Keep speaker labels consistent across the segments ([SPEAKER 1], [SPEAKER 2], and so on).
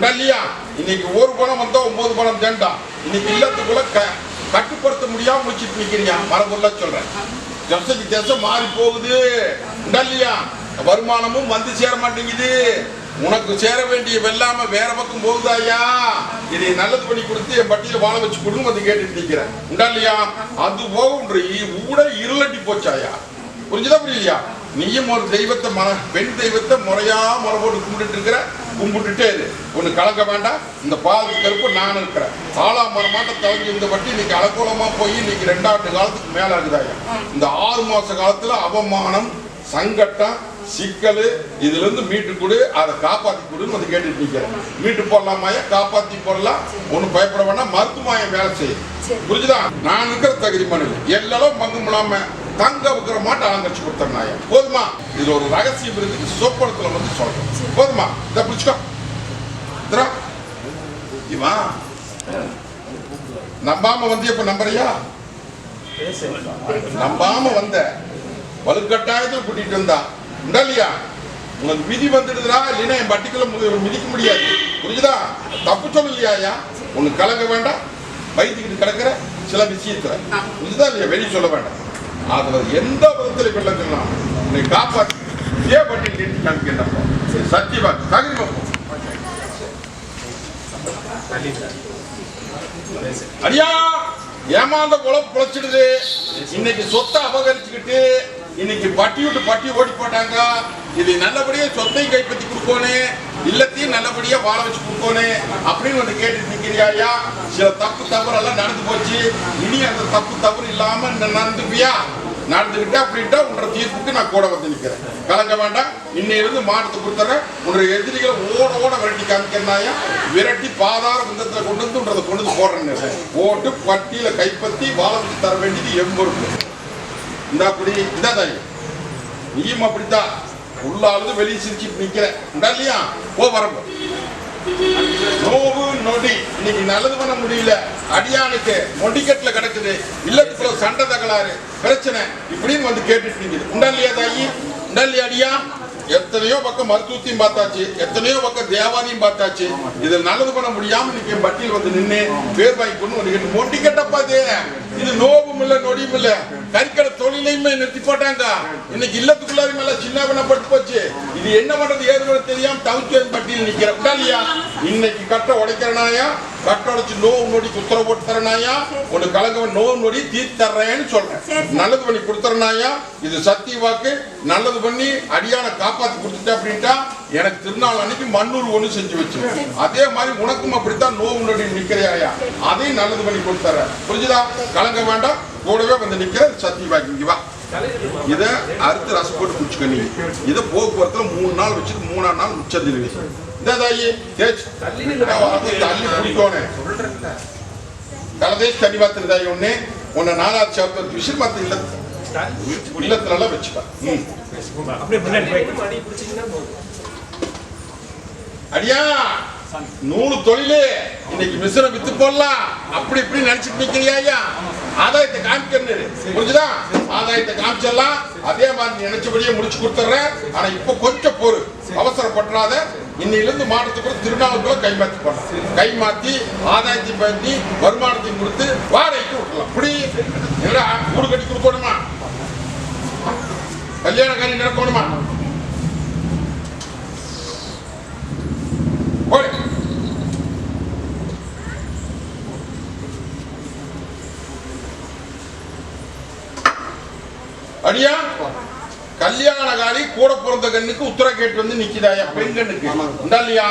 [SPEAKER 1] உண்டா இல்லையா இன்னைக்கு ஒரு பணம் வந்தா ஒன்பது பணம் தேண்டா. இன்னைக்கு இல்லத்துக்குள்ள க கட்டுப்படுத்த முடியாம முடிச்சிட்டு நிக்கிறியா மரபுள்ள சொல்றேன். திசைக்கு திசை மாறி போகுது. உண்டா இல்லையா வருமானமும் வந்து சேர மாட்டேங்குது. உனக்கு சேர வேண்டிய வெல்லாம வேற பக்கம் போகுதாயா இதை நல்லது பண்ணி கொடுத்து என் பட்டியல வாழ வச்சு கொடுங்க வந்து கேட்டுட்டு நிக்கிறேன். உண்டா இல்லையா அது போகுன்ற ஊட இருளட்டி போச்சாயா புரிஞ்சுதா புரியலையா? நீயும் ஒரு தெய்வத்தை மன பெண் தெய்வத்தை முறையா முறை போட்டு கும்பிட்டு இருக்கிற கும்பிட்டுட்டே இரு. ஒண்ணு கலக்க வேண்டாம். இந்த பால் கருப்பு நான் இருக்கிறேன். ஆலா மரமாட்ட தலைஞ்சு இந்த வட்டி இன்னைக்கு அலக்கோலமா போய் இன்னைக்கு ரெண்டாண்டு காலத்துக்கு மேல இருக்குதாயா? இந்த ஆறு மாச காலத்துல அவமானம் சங்கட்டம் சிக்கல் இதுல இருந்து மீட்டு கொடு அதை காப்பாத்தி கொடுன்னு வந்து கேட்டுட்டு நிக்கிறேன் மீட்டு போடலாமாயா காப்பாத்தி போடலாம். ஒன்றும் பயப்பட வேண்டாம் மருத்துவமாயம் வேலை செய்யும் புரிஞ்சுதா? நான் இருக்கிற தகுதி மனு எல்லாம் பங்கு இல்லாம தங்க வைக்கிற மாட்டை அலங்கரிச்சு கொடுத்தேன் போதுமா? இதுல ஒரு ரகசியம் இருக்கு சொப்பனத்துல வந்து சொல்றேன். போதுமா? இதை பிடிச்சுக்கோ. இந்தா. இவா. நம்பாம வந்து இப்ப நம்புறியா? நம்பாம வந்த. வலுக்கட்டாயத்தில் கூட்டிட்டு வந்தா. உண்டா இல்லையா உனக்கு விதி வந்துடுதுடா இல்லைன்னா என் பட்டிக்குள்ள மிதிக்க முடியாது. புரிஞ்சுதா? தப்பு சொல்லலையா ஐயா உனக்கு கலங்க வேண்டாம். வைத்துக்கிட்டு கிடக்கிற சில விஷயத்துல. புரிஞ்சுதா இல்லையா? வெளியே சொல்ல வேண்டாம். அதுல எந்த விதத்துல பிள்ளைங்கலாம் உன்னை காப்பாற்றி. இதே பட்டியல் நின்று காமிக்கிறப்போ சத்தியமா? தகுதி பார்ப்போம் அடியா! ஏமாந்த குலம் புழைச்சிடுது. இன்னைக்கு சொத்தை அபகரிச்சுக்கிட்டு இன்னைக்கு பட்டி விட்டு பட்டி ஓடி போட்டாங்க. இது நல்லபடியா சொத்தையும் கைப்பற்றி கொடுக்கணும் இல்லத்தையும் நல்லபடியா வாழ வச்சு கொடுக்கணும் அப்படின்னு ஒன்று கேட்டு நிக்கிறியா சில தப்பு தவறெல்லாம் நடந்து போச்சு. இனி அந்த தப்பு தவறு இல்லாம நடந்துப்பியா? நடந்துக்கிட்டு அப்படின்ட்டா உன்ற தீர்ப்புக்கு நான் கூட வந்து நிக்கிறேன். கலங்க வேண்டாம். இன்னையிலிருந்து மாற்றத்தை கொடுத்துறேன். உன்னுடைய எதிரிகளை ஓட ஓட விரட்டி காமிக்கிறனாயா விரட்டி பாதார விந்தத்தில் கொண்டு வந்து உன்றதை கொண்டு வந்து போடுறேன் போட்டு பட்டியில கைப்பற்றி வாழ வச்சு தர வேண்டியது எம்பொருள் இந்த அப்படி இதான் தாய் நீயும் அப்படித்தான். உள்ளாவது வெளியே சிரிச்சுட்டு நிக்கிறேன் இல்லையா? போ வரம்பு. நோவு நொடி. இன்னைக்கு நல்லது பண்ண முடியல. அடியானுக்கு நொடிக்கட்டுல கிடக்குது. இல்லத்துக்குள்ள சண்டை தகலாறு பிரச்சனை. இப்படின்னு வந்து கேட்டுட்டு நிக்குது. உண்டா இல்லையா தாயி? உண்டா இல்லையா அடியா? எத்தனையோ பக்கம் மருத்துவத்தையும் பார்த்தாச்சு. எத்தனையோ பக்கம் தேவாதையும் பார்த்தாச்சு. இதில் நல்லது பண்ண முடியாம இன்னைக்கு என் பட்டியல் வந்து நின்று பேர் வாங்கி கொண்டு வந்து கேட்டு மொண்டி கட்டப்பா இது. இது நோவும் இல்ல நொடியும் இல்ல. கறிக்கடை தொழிலையுமே நிறுத்தி போட்டாங்க. இன்னைக்கு இல்லத்துக்குள்ளாரி மேல சின்ன பண்ணப்பட்டு போச்சு. இது என்ன பண்றது ஏது தெரியாம தவிர்த்து பட்டியல் நிக்கிற இல்லையா? இன்னைக்கு கட்ட உடைக்கிறனாயா கட்ட உடைச்சு நோவு நொடி குத்துற போட்டு தரனாயா உனக்கு கலங்க நோவு நொடி தீர்த்து தர்றேன்னு சொல்றேன் நல்லது பண்ணி கொடுத்துறனாயா? இது சத்திய வாக்கு. நல்லது பண்ணி அடியான காப்பாத்தி கொடுத்துட்டேன் அப்படின்ட்டா எனக்கு திருநாள் அன்னைக்கு மண்ணூர் ஒண்ணு செஞ்சு வச்சு. அதே மாதிரி உனக்கும் அப்படித்தான் நோவு நொடி நிக்கிறையா அதையும் நல்லது பண்ணி கொடுத்துற புரிஞ்சுதா? கலங்க வேண்டாம். கூடவே வந்து நிக்கிற சத்திய வாக்கு. இங்க வா. இதை அறுத்து ரசம் போட்டு குடிச்சுக்க நீ. இதை போக்குவரத்துல மூணு நாள் வச்சுட்டு மூணாம் நாள் உச்சத்தில் இந்த தாயி தேய்ச்சி தள்ளி குடிக்கோனே கலதேஷ் தண்ணி பாத்திர ஒண்ணு உன்னை நாலாவது சாப்பிட்டு விசில் மாத்த இல்ல இல்லத்துல எல்லாம் வச்சுப்பா அடியா நூறு தொழிலு இன்னைக்கு மிசினை வித்து போடலாம் அப்படி இப்படி நினைச்சிட்டு நிக்கிறியா ஐயா ஆதாயத்தை காமிக்கணும் புரிஞ்சுதா ஆதாயத்தை காமிச்சிடலாம் அதே மாதிரி நீ நினைச்சபடியே முடிச்சு கொடுத்துட்றேன் ஆனா இப்ப கொஞ்சம் பொறு அவசரப்பட்டுறாத இன்னையிலிருந்து மாற்றத்துக்கு திருநாவுக்குள்ள கை மாத்தி போடலாம் கை மாத்தி ஆதாயத்தை பண்ணி வருமானத்தை கொடுத்து வாடகைக்கு விட்டுலாம் இப்படி என்னடா கூடு கட்டி கொடுக்கணுமா? கல்யாண காரியம் நடக்கணுமா ஓடு அடியா கல்யாண காலி கூட பிறந்த கண்ணுக்கு உத்தர கேட்டு வந்து நிக்குதாயா பெண் கண்ணுக்கு இல்லையா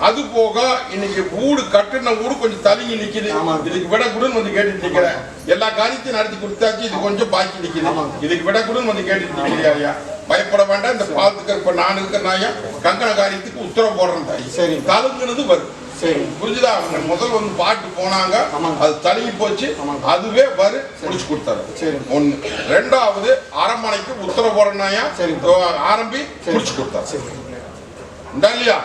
[SPEAKER 1] அது போக இன்னைக்கு வீடு கட்டுன வீடு கொஞ்சம் தள்ளி நிக்குது. இதுக்கு விட கூடன்னு வந்து கேட்டுட்டு நிக்கிறேன் எல்லா காரியத்தையும் நடத்தி கொடுத்தாச்சு இது கொஞ்சம் பாக்கி நிக்குது. இதுக்கு விட கூடன்னு வந்து கேட்டுட்டு நிக்கிறியா பயப்பட வேண்டாம் இந்த பாலத்துக்கு இப்ப நான் இருக்கிற நாயா கங்கண காரியத்துக்கு உத்தரவு போடுறேன் தாய்
[SPEAKER 2] சரி.
[SPEAKER 1] தழுங்குனது வரும்
[SPEAKER 2] சரி.
[SPEAKER 1] புரிஞ்சுதா? முதல் வந்து பாட்டு போனாங்க. அது தழுகி போச்சு. அதுவே வரு முடிச்சு கொடுத்தாரு.
[SPEAKER 2] சரி.
[SPEAKER 1] ஒண்ணு. ரெண்டாவது அரண்மனைக்கு உத்தரவு போறனாயா
[SPEAKER 2] சரி.
[SPEAKER 1] ஆரம்பி. முடிச்சு கொடுத்தாரு. இல்லையா?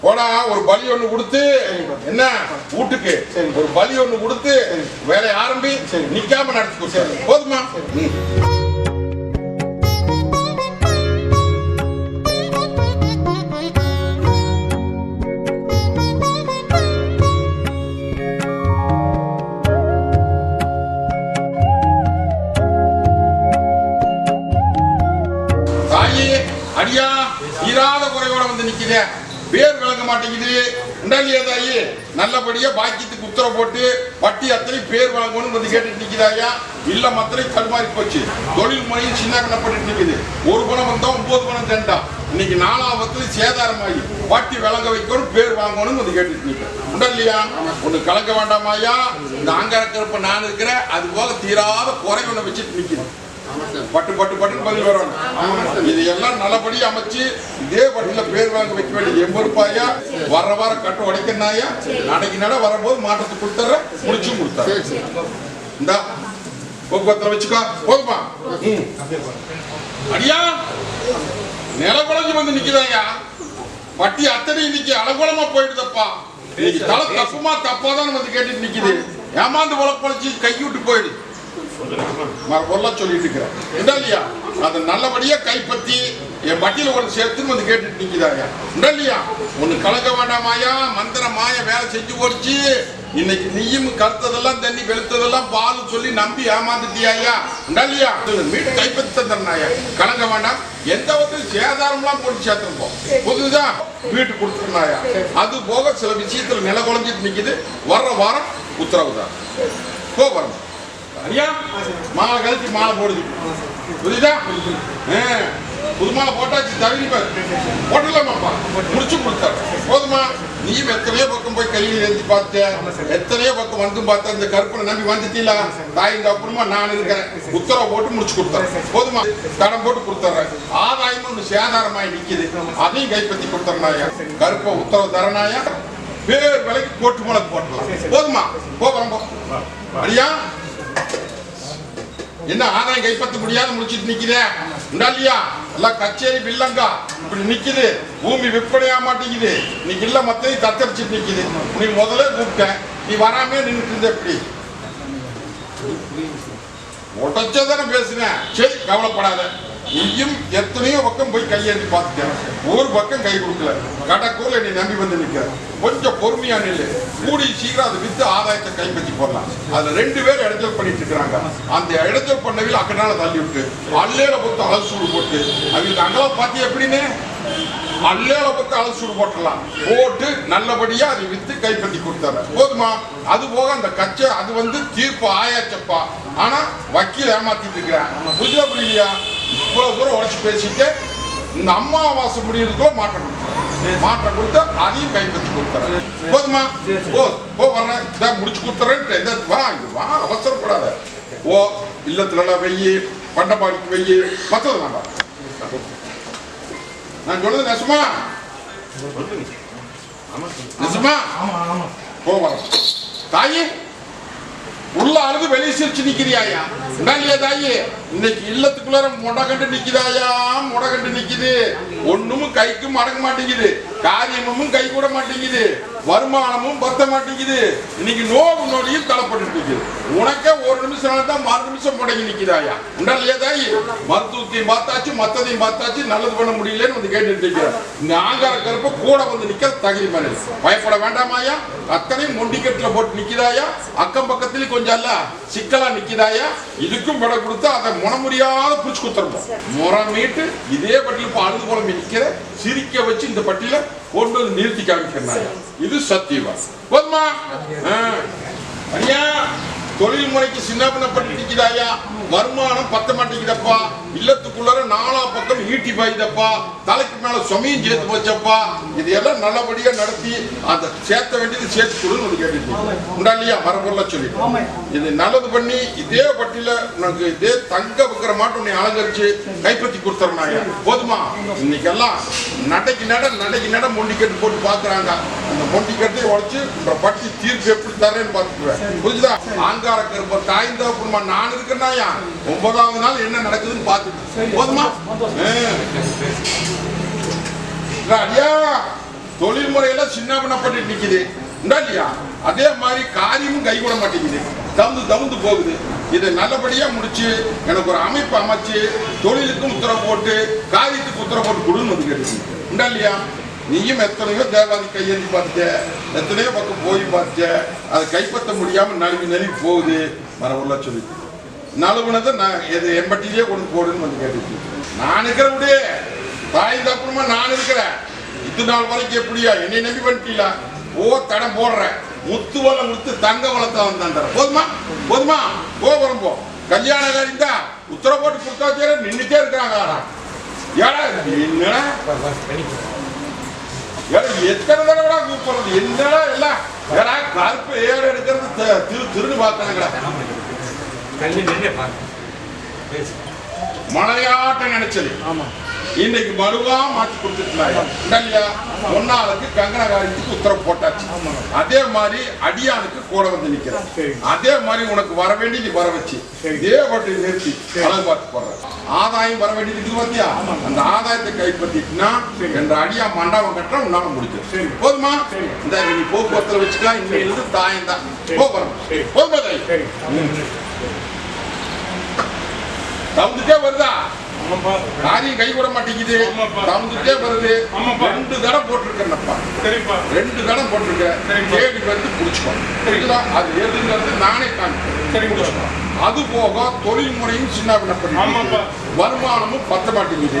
[SPEAKER 1] போனா ஒரு பலி ஒண்ணு கொடுத்து. என்ன? வீட்டுக்கு.
[SPEAKER 2] சரி.
[SPEAKER 1] ஒரு பலி ஒண்ணு கொடுத்து. வேலையை ஆரம்பி. நிக்காம நடத்தி போதுமா? வந்து பேர் விளங்க மாட்டேங்குது. உண்டாலியா நல்லபடியா பாக்கியத்துக்கு உத்தரவு போட்டு வட்டி அத்தனை பேர் வாங்கணும்னு வந்து கேட்டுட்டு நிக்குதாயா இல்ல மத்தனை தடுமாறி போச்சு. தொழில் முறையும் சின்ன கண்ணப்பட்டு நிக்குது. ஒரு குணம் வந்தா ஒன்பது குணம் தெண்டா. இன்னைக்கு நாலாவத்துல சேதாரமாகி வட்டி விளங்க வைக்கணும் பேர் வாங்கணும்னு வந்து கேட்டுட்டு நிக்கிறேன். உண்டல்லையா ஒண்ணு கலக்க வேண்டாமாயா இந்த ஆங்கார நான் இருக்கிறேன். அது போக தீராத குறை ஒண்ணு வச்சுட்டு நிக்குது பட்டு பட்டு பட்டு பதில் வரணும் இது எல்லாம் நல்லபடி அமைச்சு இதே பட்டில பேர் வாங்க வைக்க வேண்டிய எம்பருப்பாயா வர வர கட்டு உடைக்கணாயா நாளைக்கு நட வரும்போது மாற்றத்தை கொடுத்துற முடிச்சும் கொடுத்தாரு இந்தா போக்குவரத்துல வச்சுக்கோ. போதுமா ம். அடியா! நில குழஞ்சு வந்து நிக்கிறாயா பட்டி அத்தனை இன்னைக்கு அலகுலமா போயிடுதப்பா. இன்னைக்கு தலை தப்புமா தப்பாதான் வந்து கேட்டுட்டு நிக்குது. ஏமாந்து உழப்பழிச்சு கை விட்டு போயிடுது நான் பொருளா சொல்லிட்டு இருக்கிறேன் என்ன இல்லையா அதை நல்லபடியா கைப்பற்றி என் வட்டியில் ஒரு சேர்த்துன்னு வந்து கேட்டுட்டு நிற்கிறாங்க என்ன இல்லையா ஒன்று கலக்க வேண்டாமாயா மந்திர மாய வேலை செஞ்சு போடுச்சு இன்னைக்கு நீயும் கருத்ததெல்லாம் தண்ணி வெளுத்ததெல்லாம் பால் சொல்லி நம்பி ஏமாந்துட்டியாயா என்ன இல்லையா மீட்டு கைப்பற்றி தந்துடுறாயா கலங்க வேண்டாம். எந்த வந்து சேதாரம்லாம் போட்டு சேர்த்துருப்போம் புதுதா வீட்டு கொடுத்துருந்தாயா அது போக சில விஷயத்தில் நில குழஞ்சிட்டு நிக்குது. வர்ற வாரம் உத்தரவு தான். போ வரணும் ஐயா மாலை கழிச்சு மாலை போடுது. புரியுதா? புது மாலை போட்டாச்சு தகுதி பாரு. போட்டலாமாப்பா முடிச்சு கொடுத்தாரு. போதுமா? நீயும் எத்தனையோ பக்கம் போய் கையில் எழுதி பார்த்த எத்தனையோ பக்கம் வந்து பார்த்த இந்த கருப்பனை நம்பி வந்துட்டீங்களா? தாயின் அப்புறமா நான் இருக்கிறேன். உத்தரவு போட்டு முடிச்சு கொடுத்தாரு. போதுமா? தடம் போட்டு கொடுத்தாரு. ஆதாயமும் ஒண்ணு சேதாரமாய் நிக்குது. அதையும் கைப்பற்றி கொடுத்தறனாயா கருப்பை உத்தரவு தரனாயா பேர் விலைக்கு போட்டு முளக்கு போட்டலாம் போதுமா? போகிறோம் போ அடியா என்ன ஆதாயம் கைப்பற்ற முடியாது முடிச்சிட்டு நிக்கிறேன் உண்டா இல்லையா? எல்லாம் கச்சேரி வில்லங்கா இப்படி நிக்குது. பூமி விற்பனையா மாட்டேங்குது. நீ இல்ல மத்தையும் தத்தரிச்சிட்டு நிக்குது. நீ முதல்ல கூப்பிட்டேன் நீ வராமே நின்றுட்டு இருந்த எப்படி? உடச்சதானே பேசுனேன் சரி கவலைப்படாத. நீயும் எத்தனையோ பக்கம் போய் கையேற்றி பார்த்துட்டேன் ஒரு பக்கம் கை கொடுக்கல. கடக்கூர்ல நீ நம்பி வந்து நிற்க கொஞ்சம் பொறுமையா நில்லு. கூடி சீக்கிரம் அதை வித்து ஆதாயத்தை கைப்பற்றி போடலாம். அதுல ரெண்டு பேர் இடைஞ்சல் பண்ணிட்டு இருக்கிறாங்க. அந்த இடைஞ்சல் பண்ணவில் அக்கனால தள்ளி விட்டு அல்லேல பொத்து அலசூடு போட்டு அவங்களுக்கு அங்கெல்லாம் பார்த்து எப்படின்னு? அல்லேல பக்கம் அலசூடு போட்டலாம் போட்டு நல்லபடியா அதை வித்து கைப்பற்றி கொடுத்தாரு போதுமா? அது போக அந்த கச்சை அது வந்து தீர்ப்பு ஆயாச்சப்பா. ஆனா வக்கீல் ஏமாத்திட்டு இருக்கிறேன். புரியுதா புரியலையா? இவ்வளவு தூரம் உழைச்சு பேசிட்டு இந்த அம்மாவாசை முடியறதுக்குள்ள மாற்றம் கொடுத்தாரு மாற்றம் கொடுத்து அதையும் கைப்பற்றி கொடுத்துறேன். போதுமா? ஓ ஓ வர்றேன். இதை முடிச்சு கொடுத்துறேன் இந்த வா வா அவசரப்படாத. ஓ இல்லத்துல எல்லாம் வெய்யி பண்டபாடிக்கு வெய்யி பத்தது நான் பார்க்கிறேன். நான் சொல்றது நெசமா? நெசமா? வரேன் தாயி உள்ள அழுது வெளியே சிரிச்சு நிக்கிறியாயா? இல்லையா தாயி? இன்னைக்கு இல்லத்துக்குள்ள முடகண்டு நிக்குதாயா? முடகண்டு நிக்குது. ஒண்ணும் கைக்கும் அடங்க மாட்டேங்குது. காரியமும் கை கூட மாட்டேங்குது. வருமானமும் பத்த மாட்டேங்குது. இன்னைக்கு நோவு நோடியும் தளப்பட்டு நிக்குது உனக்கே ஒரு நிமிஷம் தான் மறு நிமிஷம் முடங்கி நிக்குதாயா? இல்லையா தாயி. மருத்துவத்தையும் பார்த்தாச்சு மத்ததையும் பார்த்தாச்சு நல்லது பண்ண முடியலன்னு வந்து கேட்டுட்டு இருக்கிறேன் இந்த ஆங்கார கருப்ப கூட வந்து நிக்க தகுதி மாதிரி பயப்பட வேண்டாமாயா? அத்தனையும் மொண்டிக்கட்டுல போட்டு நிக்கிறாயா அக்கம் பக்கத்துலயும் கொஞ்சம் அல்ல சிக்கலா நிக்கிறாயா இதுக்கும் விட கொடுத்து அதை முடியாத புடிச்சு குத்துறோம் முறை மீட்டு இதே பட்டியல இப்ப அழுது குழம்பு நிக்கிற சிரிக்க வச்சு இந்த பட்டியல கொண்டு வந்து நிறுத்தி காமிக்கிறாயா இது சத்தியவா போதுமா. ஐயா தொழில் முறைக்கு சின்ன பண்ணப்பட்டு நிற்கிறாயா வருமானம் பத்த மாட்டேங்குதப்பா. இல்லத்துக்குள்ளார நாலா பக்கம் ஈட்டி பாயுதப்பா. தலைக்கு மேல சுமையும் சேர்த்து போச்சப்பா. இதையெல்லாம் நல்லபடியா நடத்தி அந்த சேர்த்த வேண்டியது சேர்த்து கொடுன்னு வந்து கேட்டுட்டு உண்டா இல்லையா? மரபொருள சொல்லி. இது நல்லது பண்ணி இதே பட்டியல உனக்கு இதே தங்க வைக்கிற மாட்டு உன்னை அலங்கரிச்சு கைப்பற்றி கொடுத்துறனாங்க போதுமா? இன்னைக்கு எல்லாம் நடைக்கு நட நடைக்கு நட மொண்டிக்கட்டு போட்டு பாக்குறாங்க. அந்த மொண்டிக்கட்டை உழைச்சு உன்ற பட்டி தீர்ப்பு எப்படி தரேன்னு பாத்துக்குவேன் புரிஞ்சுதா? ஆங்கார கருப்ப தாய்ந்த குடும்பமா நான் இருக்கேன்னாயா ஒன்பதாவது நாள் என்ன நடக்குதுன்னு பார்த்துட்டு போதுமா. அடியா தொழில் முறையில சின்ன பண்ணப்பட்டு நிக்குது இல்லையா அதே மாதிரி காரியமும் கை கூட மாட்டேங்குது. தவுந்து தவுந்து போகுது. இதை நல்லபடியா முடிச்சு எனக்கு ஒரு அமைப்பு அமைச்சு தொழிலுக்கும் உத்தரவு போட்டு காரியத்துக்கு உத்தரவு போட்டு கொடுன்னு வந்து கேட்டு உண்டா இல்லையா நீயும் எத்தனையோ தேவாதி கையெழுதி பார்த்த எத்தனையோ பக்கம் போய் பார்த்த அதை கைப்பற்ற முடியாம நழுவி நழுவி போகுது. மரபுள்ள சொல்லிட்டு. நலவுனதை நான் எது எம்பட்டிலேயே கொண்டு போடுன்னு வந்து கேட்டுச்சு நான் இருக்கிற முடியே தாய் தப்புமா நான் இருக்கிறேன். இத்தனை நாள் வரைக்கும் எப்படியா? என்னை நம்பி பண்ணிட்டீங்களா? ஓ தடம் போடுறேன். முத்து வளம் முத்து தங்க வளத்தை வந்தாண்ட போதுமா? போதுமா? போ போறோம் போ. கல்யாண காரியம் தான் உத்தரவு போட்டு கொடுத்தா வச்சு நின்றுட்டே இருக்கிறாங்க ஏடா என்னடா? ஏடா எத்தனை தடவை கூப்பிடுறது? என்னடா எல்லாம்? ஏடா கருப்பு ஏற எடுக்கிறது திரு திருன்னு பார்த்தாங்கடா மலையாட்டம் நினைச்சது.
[SPEAKER 2] ஆமா.
[SPEAKER 1] இன்னைக்கு மறுவா மாத்தி கொடுத்துட்டாங்க இல்லையா ஒன்னாளுக்கு கங்கனகாரியத்துக்கு உத்தரவு போட்டாச்சு. அதே மாதிரி அடியானுக்கு கூட வந்து நிக்கிறேன். அதே மாதிரி உனக்கு வர வேண்டியது வர வச்சு. இதே பட்டு நிறுத்தி அழகு பார்த்து போடுறேன் ஆதாயம் வர வேண்டியது இருக்குது பார்த்தியா? அந்த ஆதாயத்தை கைப்பற்றிட்டுனா என்ற அடியா மண்டபம் கட்டுற உன்னால
[SPEAKER 2] சரி.
[SPEAKER 1] போதுமா?
[SPEAKER 2] சரி.
[SPEAKER 1] இந்த நீ போக்குவரத்துல வச்சுக்கலாம் இன்னையிலிருந்து தாயம் தான்
[SPEAKER 2] சரி.
[SPEAKER 1] போகிறோம்
[SPEAKER 2] சரி.
[SPEAKER 1] போதுமா தாய்
[SPEAKER 2] சரி
[SPEAKER 1] தவுந்துட்டே வருதா காரியம் கை விட மாட்டேங்குது.
[SPEAKER 2] ஆமாப்பா.
[SPEAKER 1] தவுந்துட்டே வருது. ரெண்டு தடவை போட்டிருக்கேன்ப்பா
[SPEAKER 2] சரிப்பா.
[SPEAKER 1] ரெண்டு தடவை போட்டிருக்கேன். தேடி வந்து பிடிச்சிக்கோ சரிங்களா அது எதுங்கிறது நானே காமிக்கிறேன்.
[SPEAKER 2] சரிப்பா
[SPEAKER 1] அது போக தொழில் முறையும் சின்ன
[SPEAKER 2] ஆமாப்பா.
[SPEAKER 1] வருமானமும் பத்த மாட்டேங்குது.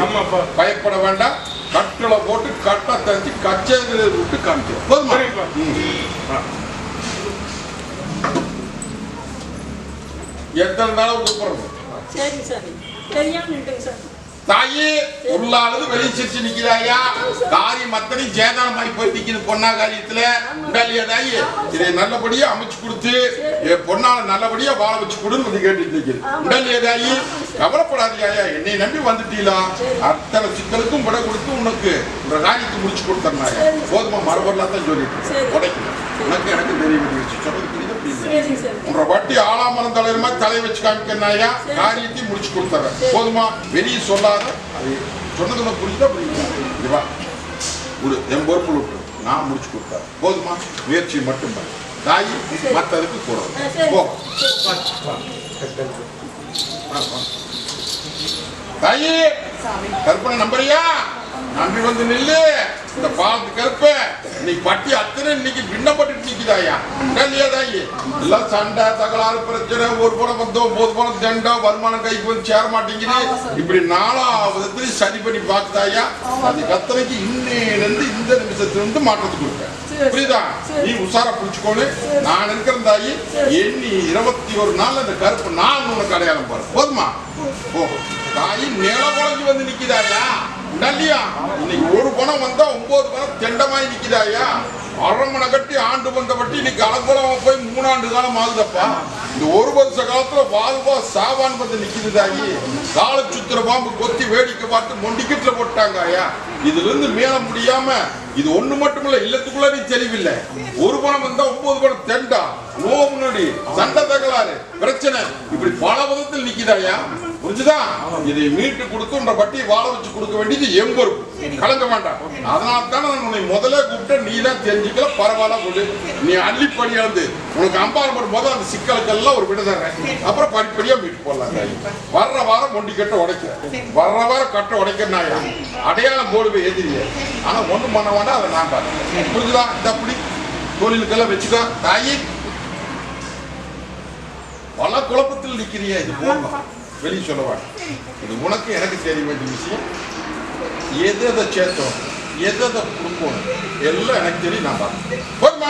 [SPEAKER 1] பயப்பட வேண்டாம். கட்டளை போட்டு கட்டை தச்சு கச்சேரி விட்டு காமிக்கிறேன். போதுமா. எத்தனை தடவை கூப்பிடுறது?
[SPEAKER 3] சரிங்க சார். தெரியாம நின்றுங்க சார்.
[SPEAKER 1] தாயி உள்ளானது வெளியே சிரிச்சு நிக்கிறாயா? காரியம் அத்தனை சேதானமாய் போய் நிக்குது பொன்னா காரியத்துல. உண்டாலியா தாயி? இதை நல்லபடியா அமைச்சு கொடுத்து என் பொண்ணால நல்லபடியா வாழ வச்சு கொடுன்னு வந்து கேட்டுட்டு நிக்குது. உண்டாலியா தாயி? கவலைப்படாதீங்க என்னை நம்பி வந்துட்டீங்களா அத்தனை சிக்கலுக்கும் விட கொடுத்து உனக்கு இந்த காரியத்தை முடிச்சு கொடுத்தனாயா போதுமா? மரபெல்லாம் தான் சொல்லிட்டு. உடைக்கல உனக்கு எனக்கு தெரிய வேண்டிய உன்ற வட்டி ஆலாமரம் தலைவர் மாதிரி தலை வச்சு காமிக்கிறாயா காரியத்தையும் முடிச்சு கொடுத்துறேன். போதுமா? வெளியே சொல்லாத. அது சொன்னது உனக்கு புரியுதா புரியுதா இது வா. விடு. என் பொறுப்பு விட்டு. நான் முடிச்சு கொடுத்தேன் போதுமா? முயற்சி மட்டும் பண்ணு. தாய் மற்றதுக்கு கூட. போ. தாயி கற்பனை நம்புறியா? நம்பி வந்து நில்லு. இந்த பாலத்து கருப்ப. இன்னைக்கு பட்டி அத்தனை இன்னைக்கு பின்னப்பட்டு நிக்குதாயா? இல்லையா தாயி? எல்லாம் சண்டை தகராறு பிரச்சனை. ஒரு பணம் வந்தோம் போது பணம் தண்டம் வருமானம் கைக்கு வந்து சேர மாட்டேங்குது. இப்படி நாலாவது சரி பண்ணி பார்த்தாயா அது கத்தனைக்கு இன்னையிலிருந்து இந்த நிமிஷத்துல இருந்து மாற்றத்துக்கு கொடுப்பேன். புரியுதா. நீ உஷாரா புடிச்சுக்கோனு நான் இருக்கிற தாயி. எண்ணி இருபத்தி ஒரு நாள் அந்த கருப்பு நான் உனக்கு அடையாளம் பாரு. போதுமா? ஓ தாயி நில குழஞ்சு வந்து நிக்குதாயா? நல்லியா? இன்னைக்கு ஒரு பணம் வந்தா ஒன்பது பணம் தெண்டமாய் நிக்குதாயா? அரமனை கட்டி ஆண்டு வந்தபட்டி இன்னைக்கு அலங்குளமா போய் மூணாண்டு காலம் ஆகுதப்பா. இந்த ஒரு வருஷ காலத்துல வாழ்வா சாவான் வந்து நிக்குது தாயி. கால பாம்பு கொத்தி வேடிக்கை பார்த்து மொண்டிக்கிட்டுல போட்டாங்க ஐயா இதுல இருந்து மேல முடியாம இது ஒண்ணு மட்டும் இல்ல இல்லத்துக்குள்ள நீ தெளிவில்லை. ஒரு பணம் வந்தா ஒன்பது பணம் தெண்டா. நோ முன்னாடி சண்டை தகராறு பிரச்சனை. இப்படி பல விதத்தில் நிக்குதாயா? புரிஞ்சுதா? இதை மீட்டு கொடுத்து உன்ற பட்டி வாழ வச்சு கொடுக்க வேண்டியது என் பொறுப்பு. கலங்க வேண்டாம். அதனால தான் நான் உன்னை முதல்ல கூப்பிட்டு நீ தான் தெரிஞ்சுக்கல பரவாயில்ல கொடு நீ அள்ளிப்படி இழந்து உனக்கு அம்பாள் போடும் போது அந்த சிக்கலுக்கெல்லாம் ஒரு விட தர்றேன் அப்புறம் படிப்படியா மீட்டு போடலாம். வர்ற வாரம் மொண்டி கட்ட உடைக்கிறேன் வர்ற வாரம் கட்ட உடைக்கிறனாயா அடையாளம் போடுவே எதிரிய. ஆனா ஒண்ணும் பண்ண வேண்டாம் அதை நான் பார்க்கிறேன் புரிஞ்சுதா? இந்த அப்படி தொழிலுக்கெல்லாம் வச்சுக்கோ. தாயி பல குழப்பத்தில் நிக்கிறியா இது போங்க வெளியே சொல்லுவாங்க இது உனக்கு எனக்கு தெரிய வேண்டிய விஷயம். எது எதை சேர்த்தோம் எது அதை கொடுக்கணும் எல்லாம் எனக்கு தெரியும் நான் பார்க்கிறேன். போதுமா